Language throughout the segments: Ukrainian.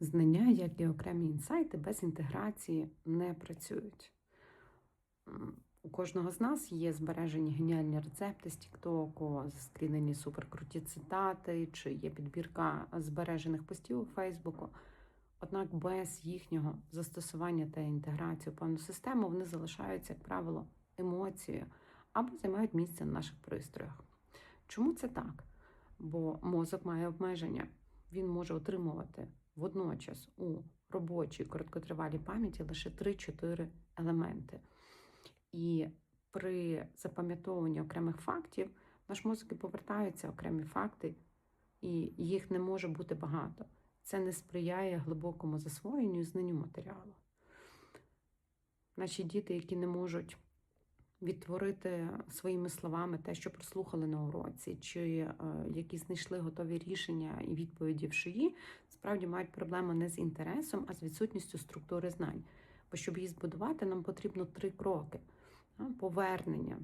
Знання, як і окремі інсайти, без інтеграції не працюють. У кожного з нас є збережені геніальні рецепти з Тіктоку, заскрінені суперкруті цитати, чи є підбірка збережених постів у Фейсбуку. Однак без їхнього застосування та інтеграції у певну систему вони залишаються, як правило, емоцією або займають місце на наших пристроях. Чому це так? Бо мозок має обмеження. Він може отримувати водночас у робочій короткотривалій пам'яті лише 3-4 елементи. І при запам'ятовуванні окремих фактів наш мозок повертаються окремі факти, і їх не може бути багато. Це не сприяє глибокому засвоєнню і знанню матеріалу. Наші діти, які не можуть відтворити своїми словами те, що прослухали на уроці, чи е, які знайшли готові рішення і відповіді в шиї, справді мають проблему не з інтересом, а з відсутністю структури знань. Бо щоб її збудувати, нам потрібно три кроки: повернення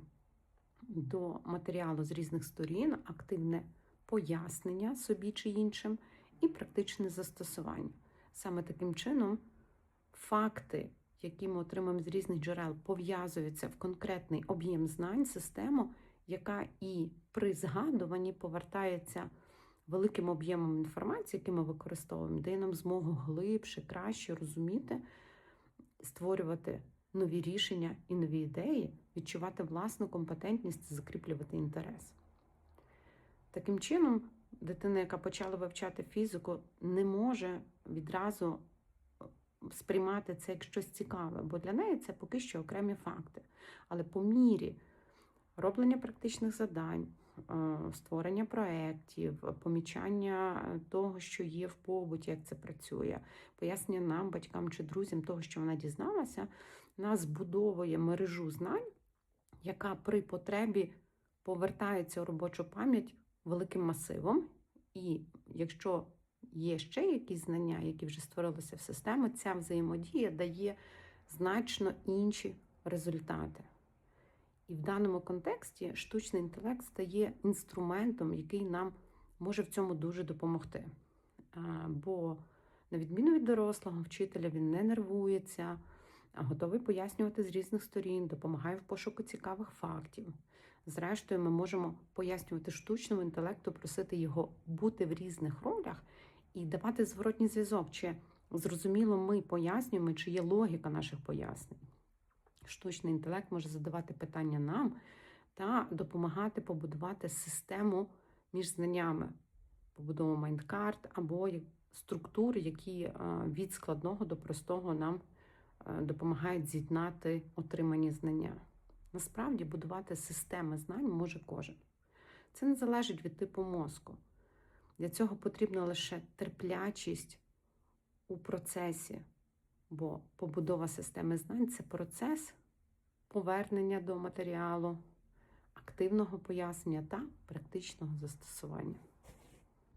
до матеріалу з різних сторін, активне пояснення собі чи іншим, і практичне застосування. Саме таким чином факти, які ми отримаємо з різних джерел, пов'язуються в конкретний об'єм знань, систему, яка і при згадуванні повертається великим об'ємом інформації, який ми використовуємо, дає нам змогу глибше, краще розуміти, створювати нові рішення і нові ідеї, відчувати власну компетентність, закріплювати інтерес. Таким чином, дитина, яка почала вивчати фізику, не може відразу сприймати це як щось цікаве, бо для неї це поки що окремі факти. Але по мірі роблення практичних завдань, е, створення проєктів, помічання того, що є в побуті, як це працює, пояснення нам, батькам чи друзям того, що вона дізналася, вона збудовує мережу знань, яка при потребі повертається у робочу пам'ять великим масивом. І якщо є ще якісь знання, які вже створилися в системі, ця взаємодія дає значно інші результати. І в даному контексті штучний інтелект стає інструментом, який нам може в цьому дуже допомогти. Бо, на відміну від дорослого вчителя, він не нервується, готовий пояснювати з різних сторін, допомагає в пошуку цікавих фактів. Зрештою, ми можемо пояснювати штучному інтелекту, просити його бути в різних ролях і давати зворотній зв'язок, чи зрозуміло ми пояснюємо, чи є логіка наших пояснень. Штучний інтелект може задавати питання нам та допомагати побудувати систему між знаннями, побудову майндкарт або структур, які е, від складного до простого нам е, допомагають з'єднати отримані знання. Насправді будувати системи знань може кожен. Це не залежить від типу мозку. Для цього потрібна лише терплячість у процесі, бо побудова системи знань це процес повернення до матеріалу, активного пояснення та практичного застосування.